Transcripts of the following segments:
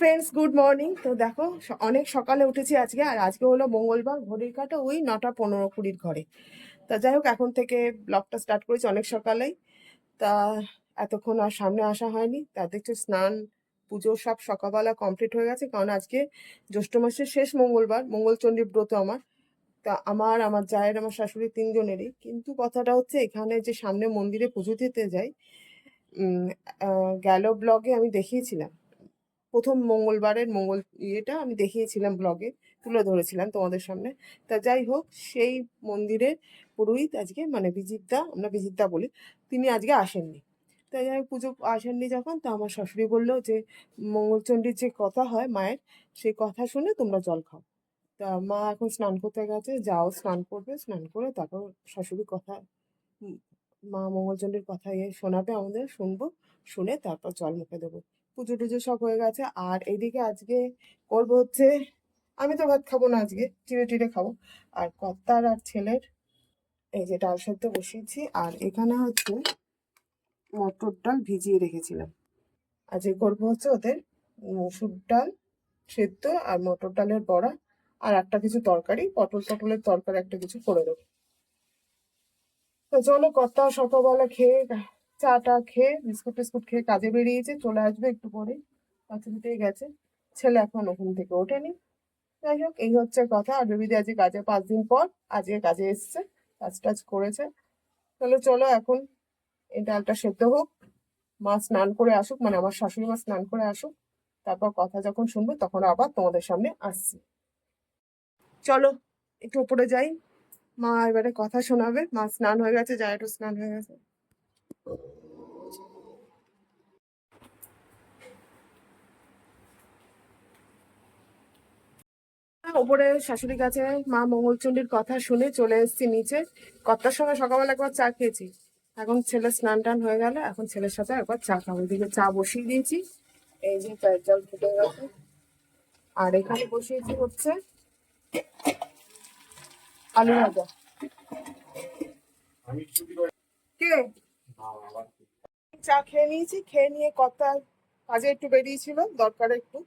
Friends good morning তো দেখো অনেক সকালে উঠেছি আজকে, আর আজকে হলো মঙ্গলবার, ঘড়ির কাটা ওই নটা পনেরো কুড়ির ঘরে। তা যাই হোক, এখন থেকে ব্লগটা স্টার্ট করেছি অনেক সকালেই। তা এতক্ষণ আর সামনে আসা হয়নি। তা দেখছ স্নান, পুজো সব সকালবেলা কমপ্লিট হয়ে গেছে, কারণ আজকে জ্যৈষ্ঠ মাসের শেষ মঙ্গলবার, মঙ্গলচণ্ডী ব্রত আমার। তা আমার আমার জায়ের, আমার শাশুড়ি তিনজনেরই। কিন্তু কথাটা হচ্ছে, এখানে যে সামনে মন্দিরে পুজো দিতে যাই গেল ব্লগে আমি দেখিয়েছিলাম। প্রথম মঙ্গলবারের মঙ্গল ইয়েটা আমি দেখিয়েছিলাম ব্লগে তুলে ধরেছিলাম তোমাদের সামনে। তা যাই হোক, সেই মন্দিরের পুরোহিত আজকে মানে বিজিতদা, আমরা বিজিতদা বলি, তিনি আজকে আসেননি। তাই হোক, পুজো আসেননি যখন, তা আমার শাশুড়ি বলল যে, মঙ্গলচণ্ডীর যে কথা হয় মায়ের, সেই কথা শুনে তোমরা জল খাও। তা মা এখন স্নান করতে গেছে, যাও স্নান করবে, স্নান করে তারপর শাশুড়ি কথা, মা মঙ্গলচণ্ডীর কথা ইয়ে শোনাবে আমাদের, শুনব, শুনে তারপর জল মুখে দেবো। পুজো টুজো সব হয়ে গেছে। আর এইদিকে আজকে করব হচ্ছে, আমি তো ভাত খাব না আজকে, চিড়ে টিড়ে খাব। আর কর্তার আর ছেলের এই যে ডাল সেদ্ধ বসিয়েছি। আর এখানে হচ্ছে মটর ডাল ভিজিয়ে রেখেছিলাম। আজকে করব হচ্ছে ওদের মসুর ডাল সেদ্ধ আর মটর ডালের বড়া আর একটা কিছু তরকারি, পটল টটলের তরকারি একটা কিছু করে দেবো। চলো কর্তা সকালবেলা খেয়ে চা টা খেয়ে বিস্কুট টিস্কুট খেয়ে কাজে বেরিয়েছে, চলে আসবে একটু পরে। কাছে পিঠেই গেছে। ছেলে এখন ওখান থেকে ওঠেনি। যাই হোক, এই হচ্ছে কথা। আর বেবিদি আজকে কাজে পাঁচ দিন পর আজকে কাজে এসছে কাজ টাজ করেছে। তাহলে চলো এখন এই ডালটা সেদ্ধ হোক। মা স্নান করে আসুক মানে আমার শাশুড়ি মা স্নান করে আসুক। তারপর কথা যখন শুনবে, তখন আবার তোমাদের সামনে আসছি। চলো, একটু উপরে যাই। মা এবারে কথা শোনাবে। মা স্নান হয়ে গেছে যায় একটু স্নান হয়ে গেছে। উপরে শাশুড়ির কাছে মা মঙ্গলচণ্ডীর কথা শুনে চলে এসেছি নিচে। কর্তার সঙ্গে সকালবেলা একবার চা খেয়েছি। এখন ছেলে স্নান টান হয়ে গেল, এখন ছেলের সাথে একবার চা খাব। এদিকে চা বসিয়ে দিয়েছি, এই যে চায়ের জল ফুটে গেছে। আর এখানে বসিয়েছি হচ্ছে আলু ভাজা। কে? চা খেয়ে নিয়েছি, খেয়ে নিয়ে কর্তা কাজে একটু বেরিয়েছিল, দরকারে একটু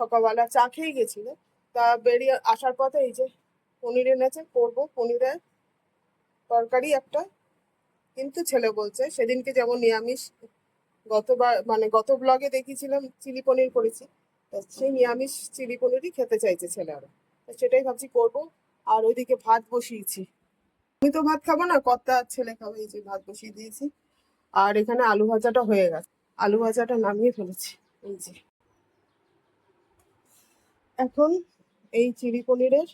সকালবেলা চা খেয়ে গেছিল। তা বেরিয়ে আসার পথে এই যে পনির এনেছে, করব পনিরের তরকারি একটা। কিন্তু ছেলে বলছে, সেদিনকে যেমন নিরামিষ, গতবার মানে গত ব্লগে দেখিয়েছিলাম, চিলি পনির করেছি। তা সেই নিরামিষ চিলি পনিরই খেতে চাইছে ছেলে আরও সেটাই ভাবছি করব, আর ওইদিকে ভাত বসিয়েছি। আমি তো ভাত খাব না, কর্তা ছেলে খাবে, এই যে ভাত বসিয়ে দিয়েছি। আর এখানে আলু ভাজাটা হয়ে গেছে। আলু ভাজাটা নামিয়ে ফেলেছি, এই যে। এখন এই চিলি পনিরের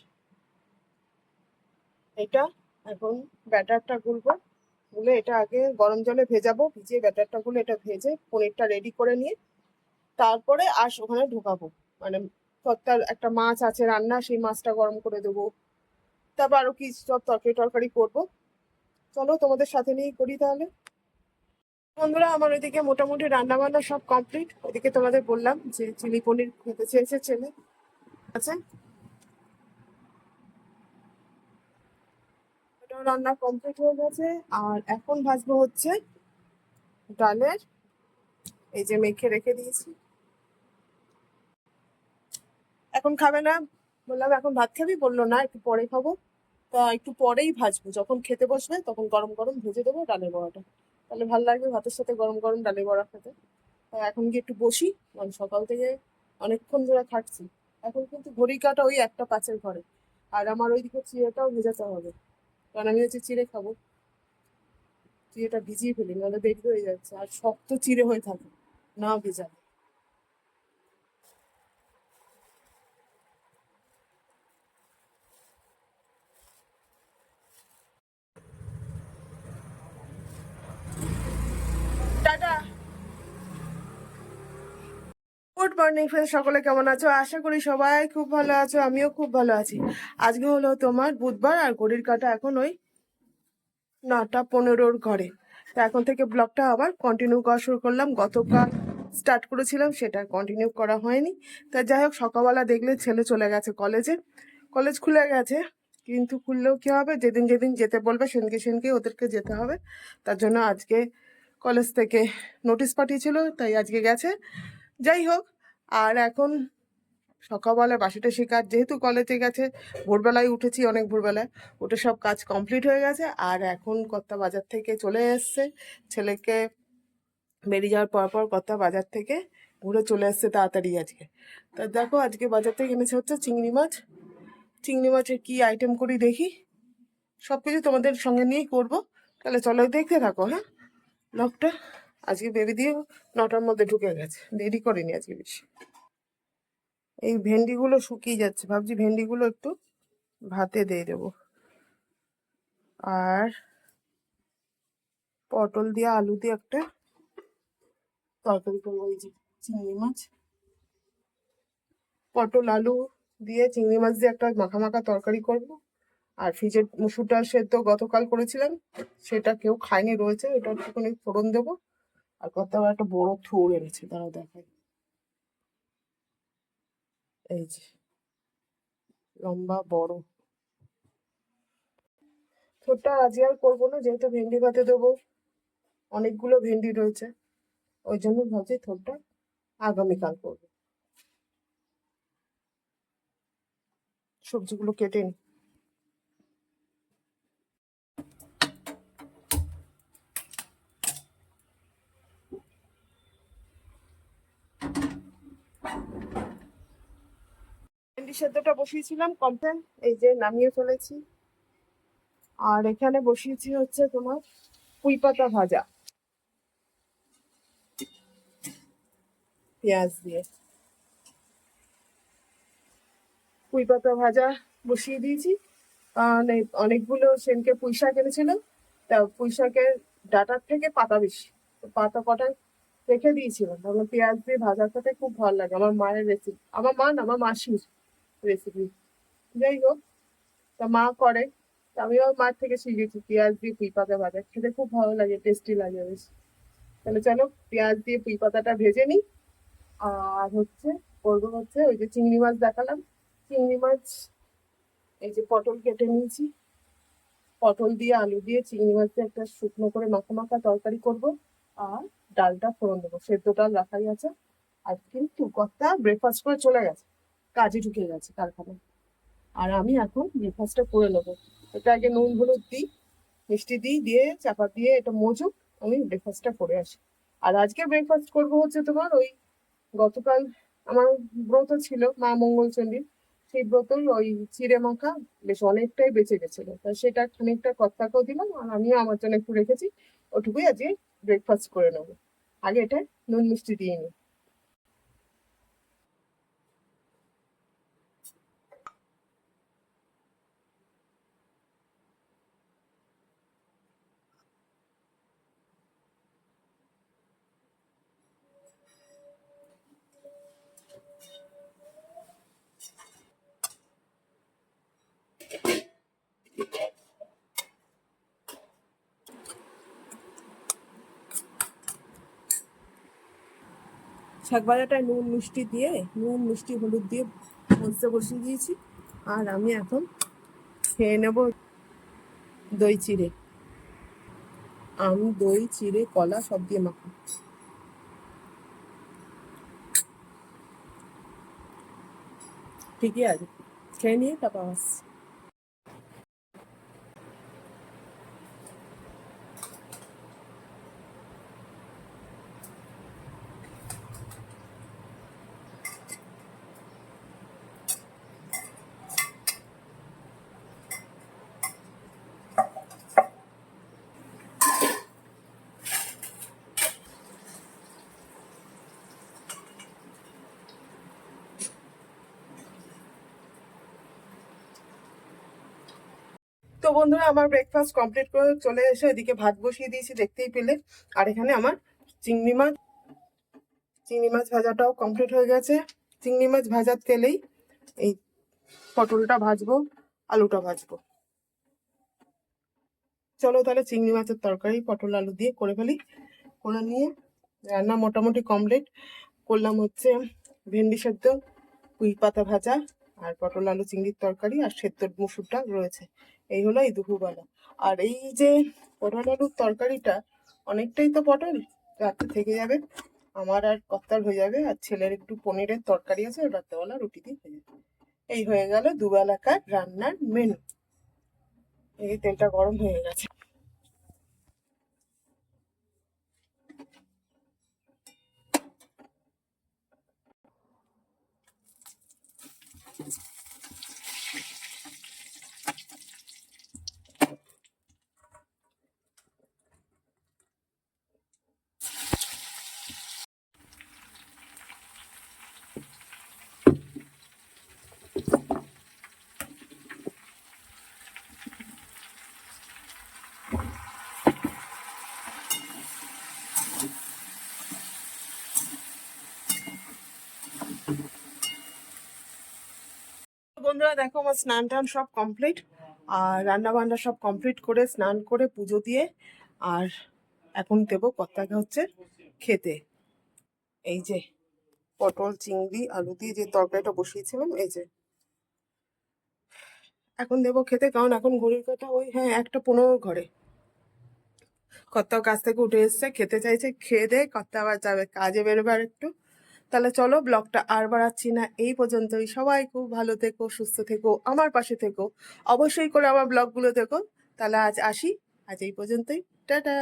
এটা এখন ব্যাটারটা গুলবো। গুলে এটা আগে গরম জলে ভেজাবো, ভিজিয়ে ব্যাটারটা গুলে এটা ভেজে পনিরটা রেডি করে নিয়ে তারপরে আস ওখানে ঢোকাবো। মানে কর্তার একটা মাছ আছে রান্না, সেই মাছটা গরম করে দেবো। তারপর আরও কি সব তরকারি টরকারি করব। চলো তোমাদের সাথে নিয়েই করি তাহলে। বন্ধুরা, আমার ওইদিকে মোটামুটি রান্না বান্না সব কমপ্লিট ওইদিকে তোমাদের বললাম যে চিলি পনির খেতে চেয়েছে ছেলে। আছে ওটাও রান্না কমপ্লিট হয়ে গেছে। আর এখন ভাজবো হচ্ছে ডালের। এই যে মেখে রেখে দিয়েছি। এখন খাবে না? বললাম, এখন ভাত খাবি? বলল, না, একটু পরে খাব। তা একটু পরেই ভাজবো। যখন খেতে বসবে, তখন গরম গরম ভেজে দেবো ডালের বড়াটা। তাহলে ভালো লাগবে ভাতের সাথে গরম গরম ডালের বড়া খেতে। তা এখন গিয়ে একটু বসি। মানে সকাল থেকে অনেকক্ষণ ধরে খাটছি। এখন কিন্তু ঘড়ি কাটা ওই একটা পাঁচের ঘরে। আর আমার ওইদিকে চিড়েটাও ভেজাতে হবে। কারণ আমি হচ্ছে চিড়ে খাব। চিড়েটা ভিজিয়ে ফেলি, নাহলে দেরি হয়ে যাচ্ছে, আর শক্ত চিড়ে হয়ে থাকে, না ভেজা টাটা গুড মর্নিং ফ্রেন্ড সকলে কেমন আছো? আশা করি সবাই খুব ভালো আছো, আমিও খুব ভালো আছি। আজকে হলো তোমার বুধবার আর ঘড়ির কাটা এখন ওই নটা পনেরোর ঘরে। তো এখন থেকে ব্লগটা আবার কন্টিনিউ করা শুরু করলাম। গতকাল স্টার্ট করেছিলাম, সেটা কন্টিনিউ করা হয়নি। তা যাই হোক, সকালবেলা দেখলে ছেলে চলে গেছে কলেজে কলেজ খুলে গেছে, কিন্তু খুললেও কী হবে? যেদিন যেদিন যেতে বলবে, সেদিনকে সেদিনকে ওদেরকে যেতে হবে। তার জন্য আজকে কলেজ থেকে নোটিশ পাঠিয়েছিল, তাই আজকে গেছে। যাই হোক আর এখন সকালবেলা বাসিটা শিকার যেহেতু কলেজে গেছে, ভোরবেলায় উঠেছি অনেক ভোরবেলায়, উঠে সব কাজ কমপ্লিট হয়ে গেছে আর এখন কর্তা বাজার থেকে চলে এসছে। ছেলেকে বেরিয়ে যাওয়ার পর পর কর্তা বাজার থেকে ঘুরে চলে এসছে তাড়াতাড়ি আজকে। তা দেখো আজকে বাজার থেকে এনেছে হচ্ছে চিংড়ি মাছ। চিংড়ি মাছের কি আইটেম করি দেখি? সব কিছু তোমাদের সঙ্গে নিয়েই করব। তাহলে চলো দেখতে থাকো হ্যাঁ? লকটা আজকে বেবি দিয়ে নটার মধ্যে ঢুকে গেছে। দেরি করেনি আজকে বেশি। এই ভেন্ডিগুলো শুকিয়ে যাচ্ছে। ভাবছি ভেন্ডিগুলো একটু ভাতে দিয়ে দেবো। আর পটল দিয়ে, আলু দিয়ে একটা তরকারি করব। এই যে চিংড়ি মাছ। পটল, আলু দিয়ে চিংড়ি মাছ দিয়ে একটা মাখা মাখা তরকারি করব। আর ফ্রিজের মুসুর ডাল সেদ্ধ গতকাল করেছিলাম। সেটা কেউ খায়নি, রয়েছে। ওটা একটুখানি ফোড়ন দেবো। আর কত একটা বড় থোর এনেছে তারাও দেখাই। এই যে, লম্বা, বড়। থোরটা আজকে আর করব না, যেহেতু ভেন্ডি ভাতে দেবো, অনেকগুলো ভেন্ডি রয়েছে, ওই জন্য ভাবছি থোরটা আগামীকাল করব। সবজিগুলো কেটে নি। সেদ্ধটা বসিয়েছিলাম কমপ্লেন এই যে নামিয়ে ফেলেছি। আর এখানে বসিয়েছি হচ্ছে তোমার পুঁই পাতা ভাজা। পেঁয়াজ দিয়ে। পুঁই পাতা ভাজা বসিয়ে দিয়েছি। কারণ অনেকগুলো সেনকে পুঁই শাক এনেছিলাম, তা পুঁই শাকের ডাটার থেকে পাতা বেশি পাতা কটা রেখে দিয়েছিলাম। আমার পেঁয়াজ দিয়ে ভাজা খেতে খুব ভালো লাগে, আমার মায়ের রেসিপি আমার মা না, আমার মাসির। রেসিপি যাই হোক তা মা করে। আমিও মার থেকে শিখেছি, পেঁয়াজ দিয়ে পুঁই পাতা ভাজা। খেতে খুব ভালো লাগে টেস্টি লাগে বেশ। তাহলে চলো, পেঁয়াজ দিয়ে পুঁই পাতাটা ভেজে নিই। আর হচ্ছে, করব হচ্ছে ওই যে চিংড়ি মাছ দেখালাম। চিংড়ি মাছ, এই যে পটল কেটে নিয়েছি। পটল দিয়ে আলু দিয়ে চিংড়ি মাছ দিয়ে একটা শুকনো করে মাখা মাখা তরকারি করব। আর ডালটা ফোড়ন দেবো। সেদ্ধ ডাল রাখাই আছে। আর কিন্তু কর্তা ব্রেকফাস্ট করে চলে গেছে। কাজে ঢুকে গেছে কারখানায়। আর আমি এখন ব্রেকফাস্টটা করে নেব। এটা আগে নুন, হলুদ দিই, মিষ্টি দিই, দিয়ে চাপা দিয়ে এটা মজুক, আমি ব্রেকফাস্টটা করে আসি। আর আজকে ব্রেকফাস্ট করব হচ্ছে তোমার ওই গতকাল আমার ব্রত ছিল, মা মঙ্গলচণ্ডীর সেই ব্রতই ওই চিড়ে মাখা বেশ অনেকটাই বেঁচে গেছিল। তা সেটা খানিকটা কর্তাকেও দিলাম আর আমিও আমার জন্য একটু রেখেছি। ওটুকুই আজকে ব্রেকফাস্ট করে নেব। আগে এটা নুন, মিষ্টি দিয়ে নিই। শাক ভাজাটায় নুন, মিষ্টি দিয়ে, নুন, মিষ্টি, হলুদ দিয়ে বসতে বসিয়ে দিয়েছি। আর আমি এখন খেয়ে নেব দই, চিড়ে। আম, দই, চিড়ে, কলা সব দিয়ে মাখো। ঠিকই আছে। খেয়ে নিয়ে তারপর আসছি। তো বন্ধুরা, আমার ব্রেকফাস্ট কমপ্লিট করে চলে এসে এদিকে ভাত বসিয়ে দিয়েছি, দেখতেই পেলে। আর এখানে আমার চিংড়ি মাছ। চিংড়ি মাছ ভাজাটাও কমপ্লিট হয়ে গেছে। চিংড়ি মাছ ভাজার তেলেই এই পটলটা ভাজবো, আলুটা ভাজবো। চলো তাহলে চিংড়ি মাছের তরকারি, পটল, আলু দিয়ে করে ফেলি। করে নিয়ে রান্না মোটামুটি কমপ্লিট করলাম হচ্ছে ভেন্ডি সেদ্ধ, পুঁই পাতা ভাজা আর পটল, আলু, চিংড়ির তরকারি আর সেদ্ধ মুসুরটা রয়েছে। এই হলো এই দুপুরবেলা আর এই যে পটল, আলুর তরকারিটা, অনেকটাই তো পটল, রাত্রে থেকে যাবে, আমার আর কর্তার হয়ে যাবে, আর ছেলের একটু পনিরের তরকারি আছে রাত্রেবেলা রুটি দিয়ে হয়ে যাবে। এই হয়ে গেল দুবেলাকার রান্নার মেনু এই তেলটা গরম হয়ে গেছে। বন্ধুরা, দেখো আমার স্নান টান সব কমপ্লিট আর রান্না বান্না সব কমপ্লিট করে স্নান করে পুজো দিয়ে আর এখন দেবো কর্তাকে হচ্ছে খেতে। এই যে পটল, চিংড়ি, আলু দিয়ে যে তরকারিটা বসিয়েছিলাম, এই যে। এখন দেবো খেতে, কারণ এখন ঘড়ির কাটা ওই হ্যাঁ একটা পনেরো ঘরে। কর্তাও কাছ থেকে উঠে এসছে, খেতে চাইছে, খেয়ে দে, কর্তা আবার যাবে, কাজে বেরোবে আর একটু তাহলে চলো ব্লগটা আর বাড়াচ্ছি না। এই পর্যন্তই। সবাই খুব ভালো থেকো, সুস্থ থেকো, আমার পাশে থেকো। অবশ্যই করে আমার ব্লগগুলো দেখো। তাহলে আজ আসি। আজ এই পর্যন্তই। টাটা!